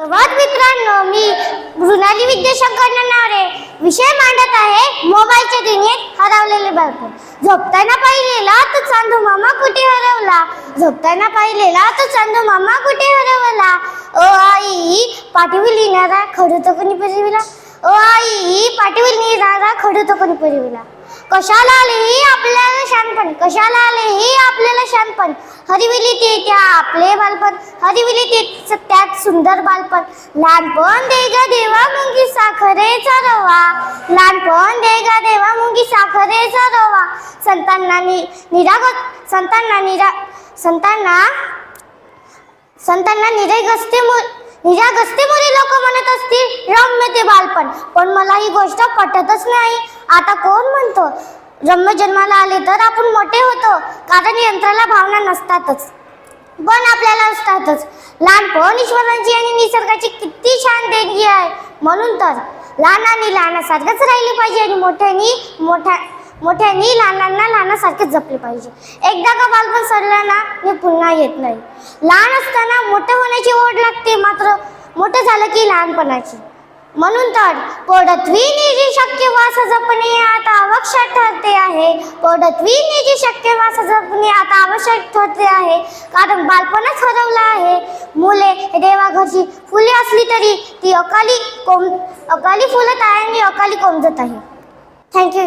सर्वात मित्रांनो. मी मृणाली विद्याशंकर नावरे विषय मांडत आहे मोबाईलच्या दुनियेत हरवलेले बालपण. झोपताना पाहिलेला तो चांदू मामा कुठे हरवला? झोपताना पाहिलेला तो चांदू मामा कुठे हरवला? ओ आई पाठीवर लिहिणारा खडू तो कोणी पुरविला ओ आई पाठीवर लिहिणारा खडू तो कोणी पुरविला कशाला आले ही आपल्याला शानपण? कशाला आले ही आपल्याला शानपण? हरिविली ते त्या आपले बालपण हरिविली ते त्यात सुंदर बालपण. लहानपण दे गा देवा मुंगी साखरेचा रवा. लहानपण देगा देवा मुंगी साखरेचा रवा. संतांना नि निरागत संतांना निरा संतांना संतांना निरेगस्ते मु निरागस्ते मुली लोक म्हणत असतील रम्य ते बालपण. पण मला ही गोष्ट पटतच नाही. आता कोण म्हणतो? जन्म जन्माला आले तर आपण मोठे होतो. कारण यंत्राला भावना नसतातच. पण आपल्याला असतातच. लहानपण ईश्वराची आणि निसर्गाची किती छान देणगी आहे. म्हणून तर लहानांनी लहानासारखंच राहिले पाहिजे आणि मोठ्यांनी मोठ्या मोठ्यांनी लहानांना लहानासारखेच जपले पाहिजे. एकदा का बालपण सरलं ना मी पुन्हा येत नाही. लहान असताना मोठं होण्याची ओढ लागते मात्र मोठं झालं की लहानपणाची. म्हणून तर पोडत्वी निरीक्षक शक्य जपणे आता आवश्यक ठरते आहे. पोडत्वी निजी शक्य वास जपणे आता आवश्यक ठरते आहे. कारण बालपणच हरवलं आहे. मुले देवाघरची फुले असली तरी ती अकाली कोम अकाली फुलत आहे आणि अकाली कोमजत आहे. थँक्यू